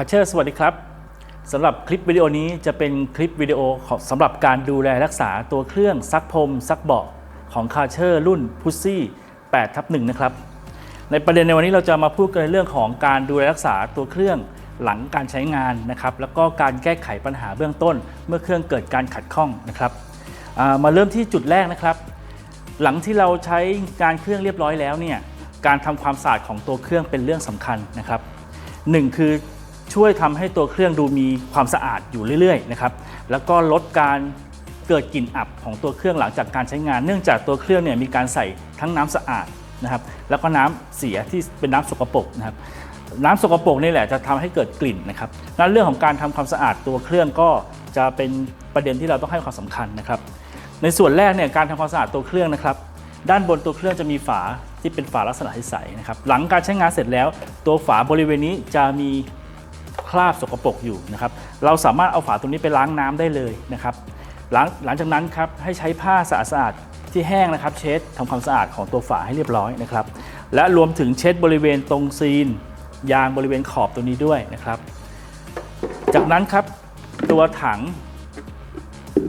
คาเชอร์สวัสดีครับสำหรับคลิปวิดีโอนี้จะเป็นคลิปวิดีโอของสำหรับการดูแลรักษาตัวเครื่องซักพรมซักเบาะของคาเชอร์รุ่นพุซซี่8ทับ1นะครับ ในประเด็นในวันนี้เราจะมาพูดกันในเรื่องของการดูแลรักษาตัวเครื่องหลังการใช้งานนะครับ แล้วก็การแก้ไขปัญหาเบื้องต้น เมื่อเครื่องเกิดการขัดข้องนะครับมาเริ่มที่จุดแรกนะครับ หลังที่เราใช้การเครื่องเรียบร้อยแล้วเนี่ยการทำความสะอาดของตัวเครื่องเป็นเรื่องสำคัญนะครับหนึ่งคือ ช่วยทำให้ตัวเครื่องดูมีความสะอาดอยู่เรื่อยๆนะครับแล้วก็ลดการเกิดกลิ่นอับของตัวเครื่องหลังจากการใช้งาน เนื่องจากตัวเครื่องเนี่ยมีการใส่ทั้งน้ำสะอาดนะครับแล้วก็น้ำเสียที่เป็นน้ำสกปรกนะครับน้ำสกปรกนี่แหละจะทำให้เกิดกลิ่นนะครับนั้นเรื่องของการทำความสะอาดตัวเครื่องก็จะเป็นประเด็นที่เราต้องให้ความสำคัญนะครับ ในส่วนแรกเนี่ยการทำความสะอาดตัวเครื่องนะครับ ด้านบนตัวเครื่องจะมีฝาที่เป็นฝาลักษณะใสๆนะครับ หลังการใช้งานเสร็จแล้ว ตัวฝาบริเวณนี้จะมี คราบสกปรกอยู่นะครับ เราสามารถเอาฝาตรงนี้ไปล้างน้ำได้เลยนะครับ หลังหลังจากนั้นครับให้ใช้ผ้าสะอาดๆที่แห้งนะครับ เช็ดทำความสะอาดของตัวฝาให้เรียบร้อยนะครับ และรวมถึงเช็ดบริเวณตรงซีน ยางบริเวณขอบตัวนี้ด้วยนะครับ จากนั้นครับตัวถัง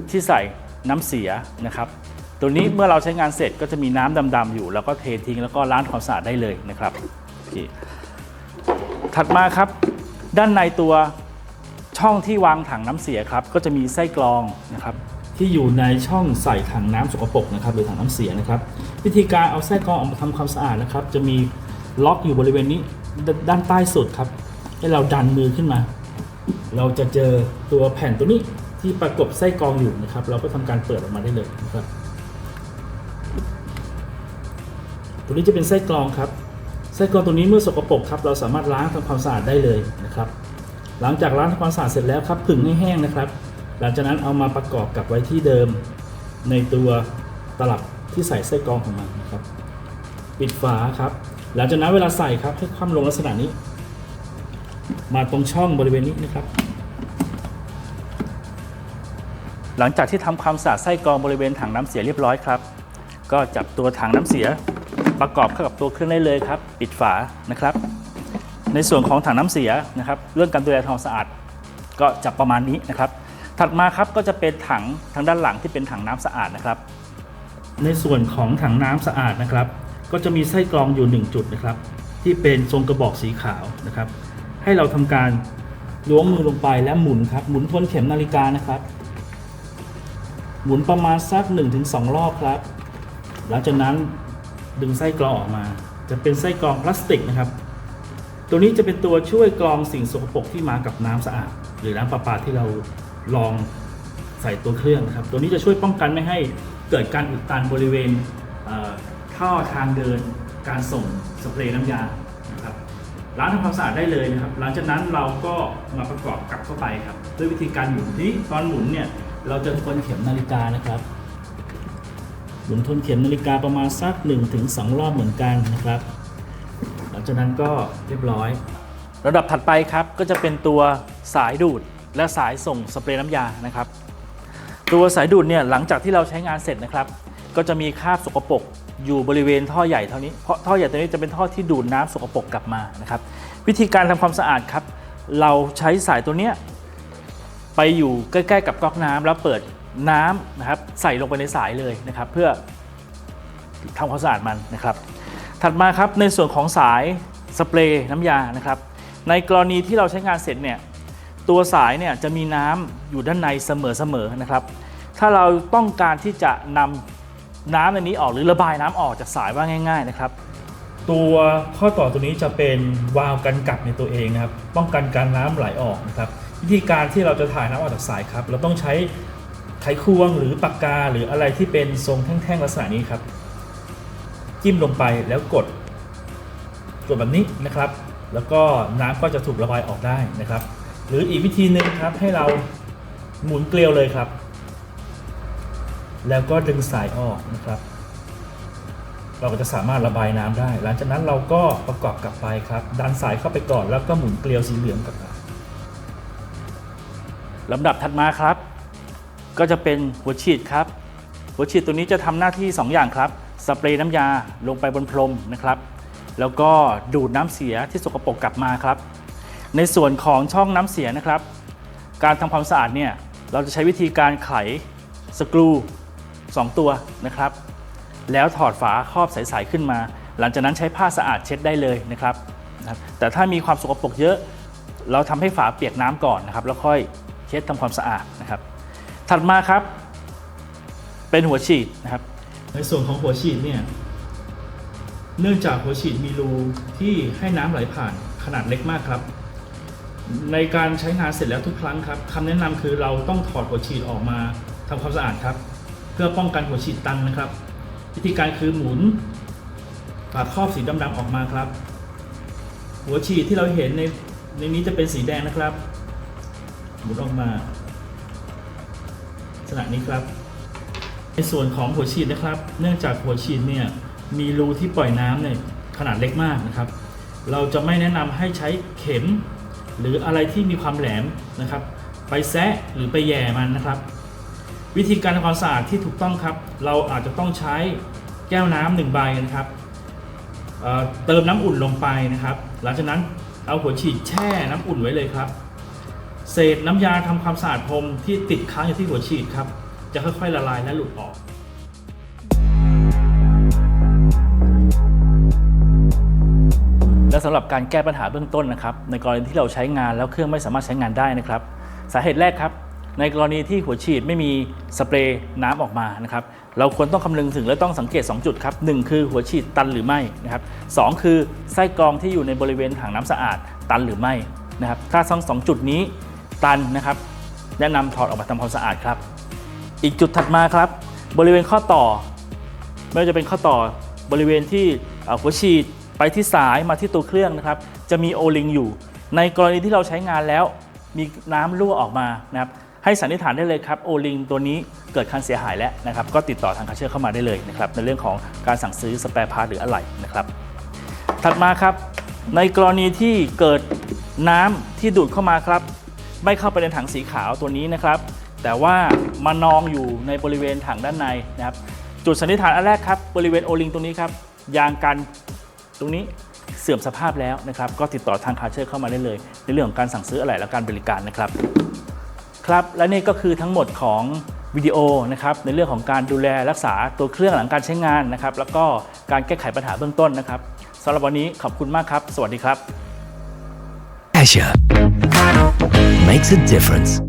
ที่ใส่น้ำเสียนะครับ ตัวนี้เมื่อเราใช้งานเสร็จก็จะมีน้ำดำๆอยู่ แล้วก็เททิ้งแล้วก็ล้างความสะอาดได้เลยนะครับถัดมาครับ ด้านในตัวช่องที่วางถังน้ำเสียครับ ก็จะมีไส้กรองนะครับ ที่อยู่ในช่องใส่ถังน้ำสกปรกนะครับหรือถังน้ำเสียนะครับ วิธีการเอาไส้กรองออกมาทำความสะอาดนะครับ จะมีล็อกอยู่บริเวณนี้ด้านใต้สุดครับ ให้เราดันมือขึ้นมา เราจะเจอตัวแผ่นตัวนี้ที่ประกบไส้กรองอยู่นะครับ เราก็ทำการเปิดออกมาได้เลยนะครับ ตัวนี้จะเป็นไส้กรองครับ ส้กรองตัวนี้เมื่อสกปรกครับเราสามารถล้างทำความสะอาดได้เลยนะครับ หลังจากล้างทำความสะอาดเสร็จแล้วครับผึ่งให้แห้งนะครับ หลังจากนั้นเอามาประกอบกับไว้ที่เดิม ในตัวตลับที่ใส่ไส้กรองของมันนะครับ ปิดฝาครับ หลังจากนั้นเวลาใส่ครับให้คว่ำลงลักษณะนี้ มาตรงช่องบริเวณนี้นะครับ หลังจากที่ทำความสะอาดไส้กรองบริเวณถังน้ำเสียเรียบร้อยครับ ก็จับตัวถังน้ำเสีย ประกอบเข้ากับตัวเครื่องได้เลยครับ ปิดฝานะครับ ในส่วนของถังน้ำเสียนะครับ เรื่องการดูแลทำความสะอาดก็จะประมาณนี้นะครับ ถัดมาครับก็จะเป็นถังทางด้านหลังที่เป็นถังน้ำสะอาดนะครับ ในส่วนของถังน้ำสะอาดนะครับ ก็จะมีไส้กรองอยู่ 1 จุดนะครับ ที่เป็นทรงกระบอกสีขาวนะครับ ให้เราทำการล้วงมือลงไปและหมุนครับ หมุนทวนเข็มนาฬิกานะครับ หมุนประมาณสัก1-2 รอบครับ หลังจากนั้น ดึงไส้กรองออกมา จะเป็นไส้กรองพลาสติกนะครับ ตัวนี้จะเป็นตัวช่วยกรองสิ่งสกปรกที่มากับน้ำสะอาด หรือน้ำประปาที่เราลองใส่ตัวเครื่องนะครับ ตัวนี้จะช่วยป้องกันไม่ให้เกิดการอุดตันบริเวณเท่อทางเดิน การส่งสเปรย์น้ำยานะครับล้างทำความสะอาดได้เลยนะครับ หลังจากนั้นเราก็มาประกอบกลับเข้าไปครับ ด้วยวิธีการหมุนทีนี้ตอนหมุนเนี่ยเราจะทวนเข็มนาฬิกานะครับ หมุนทวนเข็มนาฬิกาประมาณสัก1-2ถึงรอบเหมือนกันนะครับ หลังจากนั้นก็เรียบร้อย ระดับถัดไปครับก็จะเป็นตัวสายดูดและสายส่งสเปรย์น้ำยานะครับ ตัวสายดูดเนี่ยหลังจากที่เราใช้งานเสร็จนะครับ ก็จะมีคราบสกปรกอยู่บริเวณท่อใหญ่เท่านี้เพราะท่อใหญ่ตัวนี้จะเป็นท่อที่ดูดน้ำสกปรกกลับมานะครับ วิธีการทำความสะอาดครับ เราใช้สายตัวเนี้ยไปอยู่ใกล้ ๆ กับก๊อกน้ำแล้วเปิด น้ำนะครับใส่ลงไปในสายเลยนะครับ เพื่อทำความสะอาดมันนะครับ ถัดมาครับในส่วนของสายสเปรย์น้ำยานะครับ ในกรณีที่เราใช้งานเสร็จเนี่ยตัวสายเนี่ยจะมีน้ำอยู่ด้านในเสมอๆนะครับ ถ้าเราต้องการที่จะนำน้ำในนี้ออกหรือระบายน้ำออกจากสายว่าง่าย ๆนะครับ ตัวข้อต่อตัวนี้จะเป็นวาล์วกันกัดในตัวเองนะครับ ป้องกันการน้ำไหลออกนะครับ วิธีการที่เราจะถ่ายน้ำออกจากสายครับ เราต้องใช้ ไขควงหรือปากกาหรืออะไรที่เป็นทรงแท่งๆลักษณะนี้ครับ จิ้มลงไปแล้วกดกดแบบนี้นะครับ แล้วก็น้ำก็จะถูกระบายออกได้นะครับ หรืออีกวิธีหนึ่งครับให้เราหมุนเกลียวเลยครับ แล้วก็ดึงสายออกนะครับ เราก็จะสามารถระบายน้ำได้ หลังจากนั้นเราก็ประกอบกลับไปครับ ดันสายเข้าไปก่อนแล้วก็หมุนเกลียวสีเหลืองกลับมาลำดับถัดมาครับ ก็จะเป็นหัวฉีดครับ หัวฉีดตัวนี้จะทำหน้าที่ 2 อย่างครับ สเปรย์น้ำยาลงไปบนพรมนะครับ แล้วก็ดูดน้ำเสียที่สกปรกกลับมาครับ ในส่วนของช่องน้ำเสียนะครับ การทำความสะอาดเนี่ยเราจะใช้วิธีการไขสกรู 2 ตัวนะครับ แล้วถอดฝาครอบใสๆขึ้นมา หลังจากนั้นใช้ผ้าสะอาดเช็ดได้เลยนะครับ แต่ถ้ามีความสกปรกเยอะ เราทำให้ฝาเปียกน้ำก่อนนะครับ แล้วค่อยเช็ดทำความสะอาด ถัดมาครับ เป็นหัวฉีดนะครับ ในส่วนของหัวฉีดเนี่ยเนื่องจากหัวฉีดมีรูที่ให้น้ำไหลผ่านขนาดเล็กมากครับ ในการใช้งานเสร็จแล้วทุกครั้งครับคำแนะนำคือเราต้องถอดหัวฉีดออกมาทำความสะอาดครับ เพื่อป้องกันหัวฉีดตันนะครับ วิธีการคือหมุนฝาครอบสีดำๆออกมาครับ หัวฉีดที่เราเห็นในในนี้จะเป็นสีแดงนะครับ หมุนออกมา ษณะนี้ครับ ในส่วนของหัวฉีดนะครับ เนื่องจากหัวฉีดเนี่ยมีรูที่ปล่อยน้ำเนี่ยขนาดเล็กมากนะครับ เราจะไม่แนะนำให้ใช้เข็ม หรืออะไรที่มีความแหลมนะครับ ไปแซะหรือไปแย่มันนะครับ วิธีการทำความสะอาดที่ถูกต้องครับ เราอาจจะต้องใช้แก้วน้ำหนึ่งใบนะครับเเติมน้ำอุ่นลงไปนะครับ หลังจากนั้นเอาหัวฉีดแช่น้ำอุ่นไว้เลยครับ เศษน้ำยาทำความสะอาดพรมที่ติดค้างอยู่ที่หัวฉีดครับ จะค่อยๆละลายและหลุดออกและสำหรับการแก้ปัญหาเบื้องต้นนะครับ ในกรณีที่เราใช้งานแล้วเครื่องไม่สามารถใช้งานได้นะครับ สาเหตุแรกครับ ในกรณีที่หัวฉีดไม่มีสเปรย์น้ำออกมานะครับ เราควรต้องคำนึงถึงและต้องสังเกต 2 จุดครับ1คือหัวฉีดตันหรือไม่นะครับสองคือไส้กรองที่อยู่ในบริเวณถังน้ำสะอาดตันหรือไม่นะครับ ถ้าทั้งสองจุดนี้ ตันนะครับ แนะนำถอดออกมาทำความสะอาดครับ อีกจุดถัดมาครับ บริเวณข้อต่อ ไม่ว่าจะเป็นข้อต่อบริเวณที่เอ่อหัวฉีดไปที่สายมาที่ตัวเครื่องนะครับ จะมีโอลิงอยู่ ในกรณีที่เราใช้งานแล้วมีน้ำรั่วออกมานะครับให้สันนิษฐานได้เลยครับโอลิงตัวนี้เกิดการเสียหายแล้วนะครับ ก็ติดต่อทางคาเชอร์เข้ามาได้เลยนะครับในเรื่องของการสั่งซื้อสเปรย์พาร์ทหรืออะไหล่นะครับ ถัดมาครับ ในกรณีที่เกิดน้ำที่ดูดเข้ามาครับ ไม่เข้าไปในถังสีขาวตัวนี้นะครับ แต่ว่ามานองอยู่ในบริเวณถังด้านในนะครับ จุดสันนิษฐานอันแรกครับบริเวณโอลิงตรงนี้ครับยางกันตรงนี้เสื่อมสภาพแล้วนะครับ ก็ติดต่อทางคาเชอร์เข้ามาได้เลย ในเรื่องของการสั่งซื้ออะไหล่และการบริการนะครับ ครับและนี่ก็คือทั้งหมดของวิดีโอนะครับในเรื่องของการดูแลรักษาตัวเครื่องหลังการใช้งานนะครับ แล้วก็การแก้ไขปัญหาเบื้องต้นนะครับสำหรับวันนี้ขอบคุณมากครับ สวัสดีครับ Asher makes a difference.